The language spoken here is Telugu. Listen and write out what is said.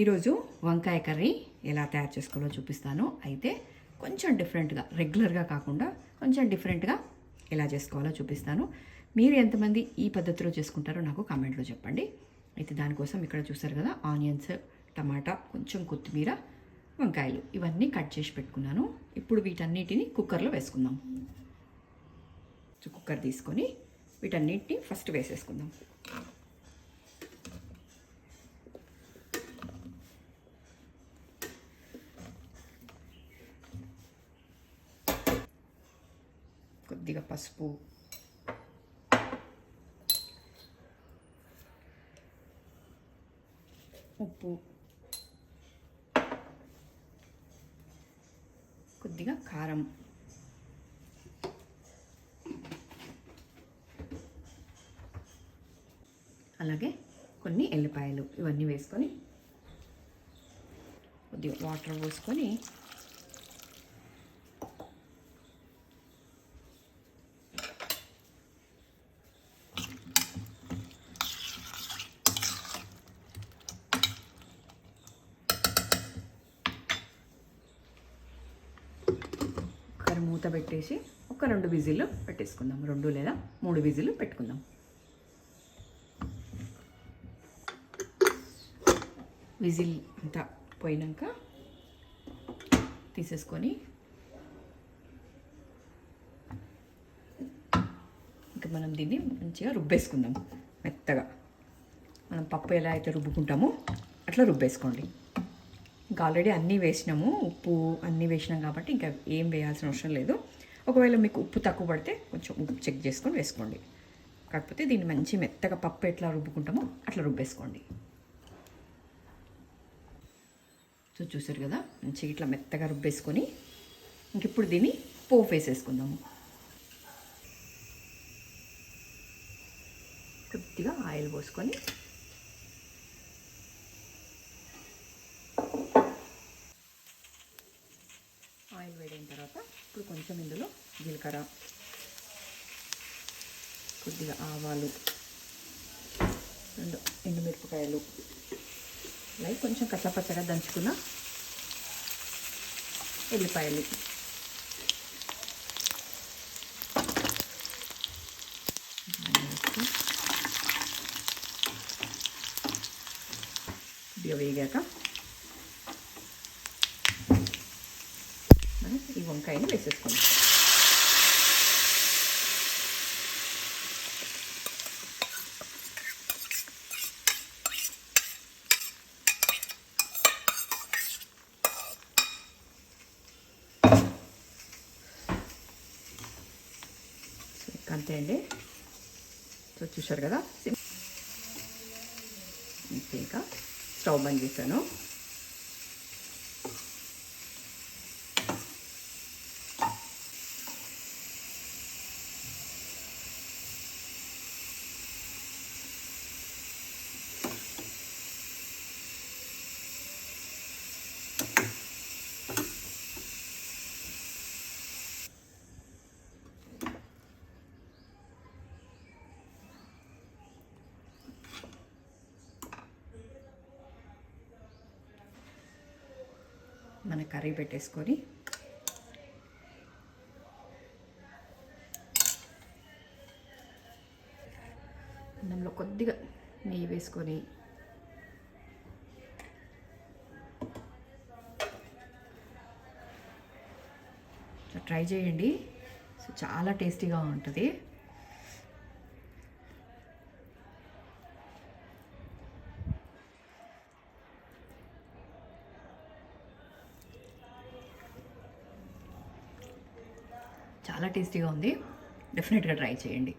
ఈరోజు వంకాయ కర్రీ ఎలా తయారు చేసుకోవాలో చూపిస్తాను. అయితే కొంచెం డిఫరెంట్గా రెగ్యులర్గా కాకుండా కొంచెం డిఫరెంట్గా ఎలా చేసుకోవాలో చూపిస్తాను. మీరు ఎంతమంది ఈ పద్ధతిలో చేసుకుంటారో నాకు కామెంట్లో చెప్పండి. అయితే దానికోసం ఇక్కడ చూసారు కదా ఆనియన్స్ టమాటా కొంచెం కొత్తిమీర వంకాయలు. ఇవన్నీ కట్ చేసి పెట్టుకున్నాను. ఇప్పుడు వీటన్నిటిని కుక్కర్లో వేసుకుందాం. కుక్కర్ తీసుకొని వీటన్నిటిని ఫస్ట్ వేసేసుకుందాం. కొద్దిగా పసుపు ఉప్పు కొద్దిగా కారం అలాగే కొన్ని ఎల్లిపాయలు ఇవన్నీ వేసుకొని కొద్దిగా వాటర్ పోసుకొని ఒకసారి మూత పెట్టేసి ఒక రెండు విజిల్లు పెట్టేసుకుందాం. రెండు లేదా మూడు విజిల్లు పెట్టుకుందాం. విజిల్ అంతా పోయినాక తీసేసుకొని ఇంకా మనం దీన్ని మంచిగా రుబ్బేసుకుందాం. మెత్తగా. మనం పప్పు ఎలా అయితే రుబ్బుకుంటామో అట్లా రుబ్బేసుకోండి. ఇంకా ఆల్రెడీ అన్నీ వేసినాము ఉప్పు అన్నీ వేసినాం కాబట్టి ఇంకా ఏం వేయాల్సిన అవసరం లేదు. ఒకవేళ మీకు ఉప్పు తక్కువ పడితే కొంచెం ఉప్పు చెక్ చేసుకొని వేసుకోండి. కాకపోతే దీన్ని మంచి మెత్తగా పప్పు ఎట్లా రుబ్బుకుంటామో అట్లా రుబ్బేసుకోండి. సో చూసారు కదా మంచిగా ఇట్లా మెత్తగా రుబ్బేసుకొని ఇంక ఇప్పుడు దీన్ని పోపు వేసేసుకుందాము. కొద్దిగా ఆయిల్ పోసుకొని ఆయిల్ వేడైన తర్వాత ఇప్పుడు కొంచెం ఇందులో జీలకర్ర కొద్దిగా ఆవాలు రెండు ఎండుమిరపకాయలు అలాగే కొంచెం కచ్చపచ్చగా దంచుకున్న ఎల్లిపాయలు వేగాక మనం ఈ వంకాయని వేసేసుకుందాం. అంతే అండి. సో చూశారు కదా? అంతే ఇంకా. స్టవ్ బంద్ చేశాను. మన కర్రీ పెట్టేసుకొని అన్నంలో కొద్దిగా నెయ్యి వేసుకొని సో ట్రై చేయండి. సో చాలా టేస్టీగా ఉంటుంది. చాలా టేస్టీగా ఉంది. డెఫినెట్గా ట్రై చేయండి.